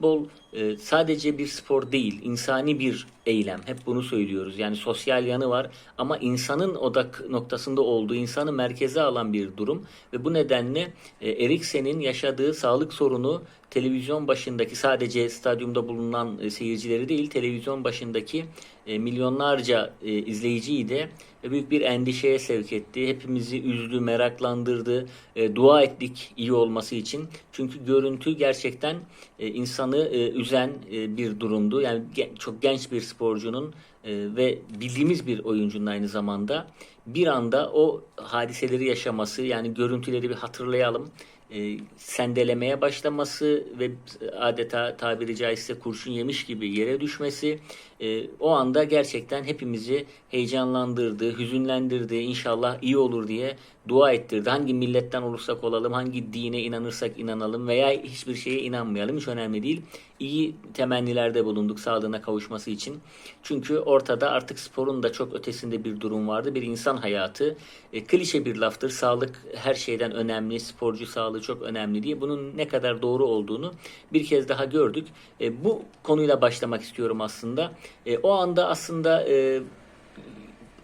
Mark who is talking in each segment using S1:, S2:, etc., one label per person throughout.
S1: futbol e, sadece bir spor değil, insani bir eylem. Hep bunu söylüyoruz. Yani sosyal yanı var ama insanın odak noktasında olduğu, insanı merkeze alan bir durum ve bu nedenle e, Eriksen'in yaşadığı sağlık sorunu televizyon başındaki sadece stadyumda bulunan e, seyircileri değil, televizyon başındaki e, milyonlarca e, izleyiciyi de büyük bir endişeye sevk etti. Hepimizi üzdü, meraklandırdı. Dua ettik iyi olması için. Çünkü görüntü gerçekten insanı üzen bir durumdu. Yani çok genç bir sporcunun ve bildiğimiz bir oyuncunun aynı zamanda bir anda o hadiseleri yaşaması yani görüntüleri bir hatırlayalım e, sendelemeye başlaması ve adeta tabiri caizse kurşun yemiş gibi yere düşmesi e, o anda gerçekten hepimizi heyecanlandırdı, hüzünlendirdi. İnşallah iyi olur diye dua ettirdi. Hangi milletten olursak olalım, hangi dine inanırsak inanalım veya hiçbir şeye inanmayalım hiç önemli değil. İyi temennilerde bulunduk sağlığına kavuşması için. Çünkü ortada artık sporun da çok ötesinde bir durum vardı. Bir insan hayatı. E, klişe bir laftır. Sağlık her şeyden önemli. Sporcu sağlığı çok önemli diye. Bunun ne kadar doğru olduğunu bir kez daha gördük. E, bu konuyla başlamak istiyorum aslında. E, o anda aslında e,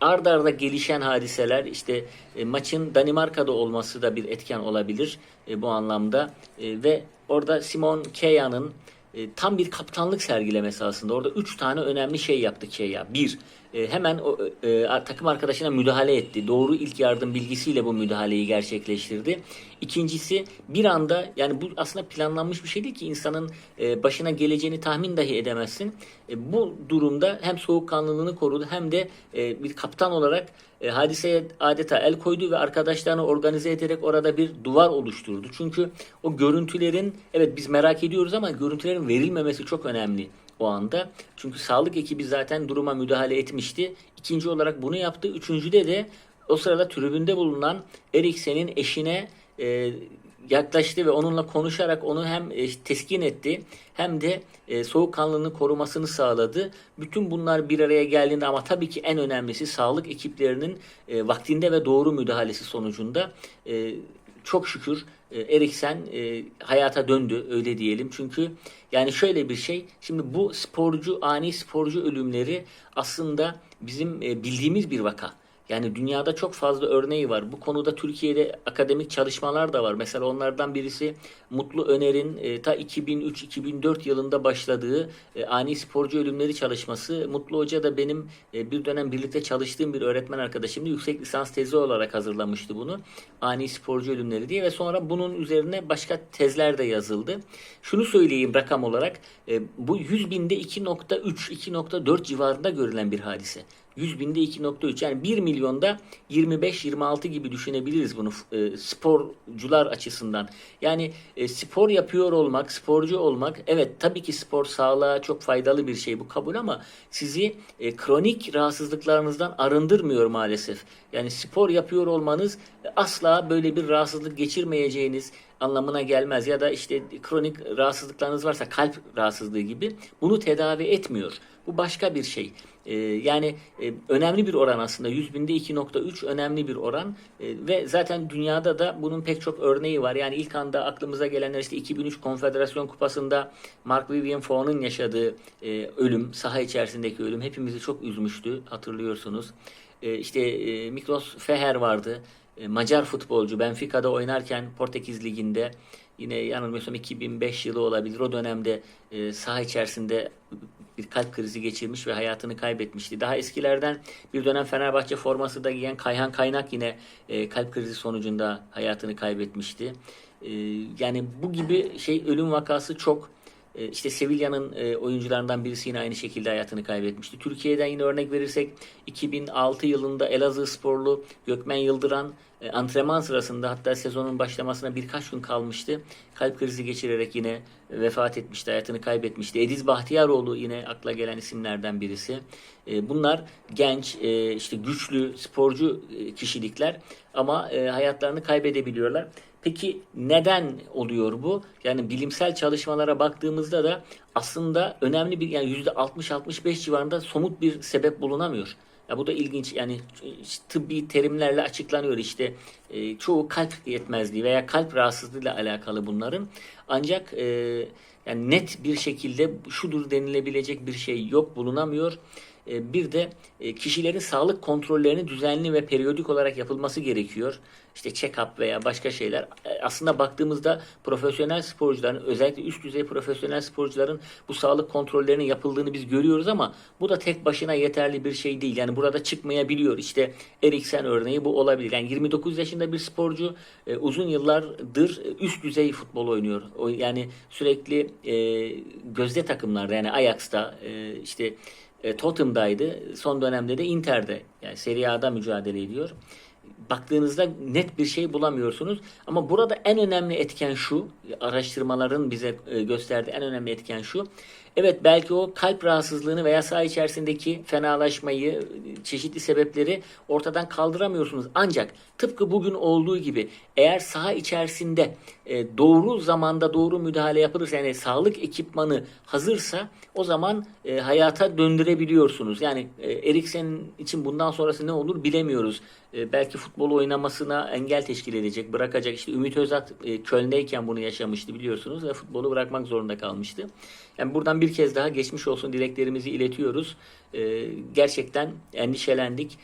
S1: ard arda gelişen hadiseler işte e, maçın Danimarka'da olması da bir etken olabilir e, bu anlamda E, ve orada Simon Keya'nın e, tam bir kaptanlık sergilemesi aslında. Orada üç tane önemli şey yaptı Keya. Bir, e, hemen o e, takım arkadaşına müdahale etti. Doğru ilk yardım bilgisiyle bu müdahaleyi gerçekleştirdi. İkincisi bir anda yani bu aslında planlanmış bir şey değil ki insanın e, başına geleceğini tahmin dahi edemezsin. E, bu durumda hem soğukkanlılığını korudu hem de e, bir kaptan olarak e, hadiseye adeta el koydu ve arkadaşlarını organize ederek orada bir duvar oluşturdu. Çünkü o görüntülerin evet biz merak ediyoruz ama görüntülerin verilmemesi çok önemli o anda. Çünkü sağlık ekibi zaten duruma müdahale etmişti. İkinci olarak bunu yaptı. Üçüncüde de o sırada tribünde bulunan Eriksen'in eşine e, yaklaştı ve onunla konuşarak onu hem e, teskin etti hem de e, soğukkanlılığını korumasını sağladı. Bütün bunlar bir araya geldiğinde ama tabii ki en önemlisi sağlık ekiplerinin e, vaktinde ve doğru müdahalesi sonucunda çok şükür Eriksen hayata döndü öyle diyelim. Çünkü yani şöyle bir şey şimdi bu sporcu ani sporcu ölümleri aslında bizim bildiğimiz bir vaka. Yani dünyada çok fazla örneği var. Bu konuda Türkiye'de akademik çalışmalar da var. Mesela onlardan birisi Mutlu Öner'in e, ta 2003-2004 yılında başladığı e, ani sporcu ölümleri çalışması. Mutlu Hoca da benim e, bir dönem birlikte çalıştığım bir öğretmen arkadaşımdı. Yüksek lisans tezi olarak hazırlamıştı bunu. Ani sporcu ölümleri diye ve sonra bunun üzerine başka tezler de yazıldı. Şunu söyleyeyim rakam olarak e, bu 100 binde 2.3 2.4 civarında görülen bir hadise. 100 binde 2.3 yani 1 milyonda 25-26 gibi düşünebiliriz bunu e, sporcular açısından. Yani e, spor yapıyor olmak, sporcu olmak evet tabii ki spor sağlığa çok faydalı bir şey bu kabul ama sizi e, kronik rahatsızlıklarınızdan arındırmıyor maalesef. Yani spor yapıyor olmanız e, asla böyle bir rahatsızlık geçirmeyeceğiniz anlamına gelmez ya da işte kronik rahatsızlıklarınız varsa kalp rahatsızlığı gibi bunu tedavi etmiyor. Bu başka bir şey. Ee, yani e, önemli bir oran aslında. 100 binde 2.3 önemli bir oran. Ee, ve zaten dünyada da bunun pek çok örneği var. Yani ilk anda aklımıza gelenler işte 2003 Konfederasyon Kupası'nda Mark Vivian Foe'nun yaşadığı e, ölüm, saha içerisindeki ölüm hepimizi çok üzmüştü hatırlıyorsunuz. E, işte e, Miklos Feher vardı. E, Macar futbolcu Benfica'da oynarken Portekiz Ligi'nde yine yanılmıyorsam 2005 yılı olabilir. O dönemde e, saha içerisinde bir kalp krizi geçirmiş ve hayatını kaybetmişti. Daha eskilerden bir dönem Fenerbahçe forması da giyen Kayhan Kaynak yine e, kalp krizi sonucunda hayatını kaybetmişti. E, yani bu gibi şey ölüm vakası çok. E, İşte Sevilla'nın e, oyuncularından birisi yine aynı şekilde hayatını kaybetmişti. Türkiye'den yine örnek verirsek 2006 yılında Elazığ sporlu Gökmen Yıldıran e, antrenman sırasında hatta sezonun başlamasına birkaç gün kalmıştı. Kalp krizi geçirerek yine vefat etmişti, hayatını kaybetmişti. Ediz Bahtiyaroğlu yine akla gelen isimlerden birisi. Bunlar genç, işte güçlü, sporcu kişilikler ama hayatlarını kaybedebiliyorlar. Peki neden oluyor bu? Yani bilimsel çalışmalara baktığımızda da aslında önemli bir yani %60-65 civarında somut bir sebep bulunamıyor. Ya bu da ilginç yani tıbbi terimlerle açıklanıyor işte e, çoğu kalp yetmezliği veya kalp rahatsızlığıyla alakalı bunların. Ancak e, yani net bir şekilde şudur denilebilecek bir şey yok bulunamıyor. E, bir de e, kişilerin sağlık kontrollerinin düzenli ve periyodik olarak yapılması gerekiyor. İşte check-up veya başka şeyler. E, Aslında baktığımızda profesyonel sporcuların özellikle üst düzey profesyonel sporcuların bu sağlık kontrollerinin yapıldığını biz görüyoruz ama bu da tek başına yeterli bir şey değil. Yani burada çıkmayabiliyor. İşte Eriksen örneği bu olabilir. Yani 29 yaşında bir sporcu uzun yıllardır üst düzey futbol oynuyor. Yani sürekli gözde takımlarda yani Ajax'ta işte e, Tottenham'daydı. Son dönemde de Inter'de yani Serie A'da mücadele ediyor. Baktığınızda net bir şey bulamıyorsunuz. Ama burada en önemli etken şu, araştırmaların bize e, gösterdiği en önemli etken şu. Evet belki o kalp rahatsızlığını veya saha içerisindeki fenalaşmayı, çeşitli sebepleri ortadan kaldıramıyorsunuz. Ancak tıpkı bugün olduğu gibi eğer saha içerisinde e, doğru zamanda doğru müdahale yapılırsa yani sağlık ekipmanı hazırsa o zaman e, hayata döndürebiliyorsunuz. Yani Eriksen için bundan sonrası ne olur bilemiyoruz. Belki futbol oynamasına engel teşkil edecek, bırakacak. İşte Ümit Özat e, Köln'deyken bunu yaşamıştı biliyorsunuz ve futbolu bırakmak zorunda kalmıştı. Yani buradan bir kez daha geçmiş olsun dileklerimizi iletiyoruz. E, gerçekten endişelendik.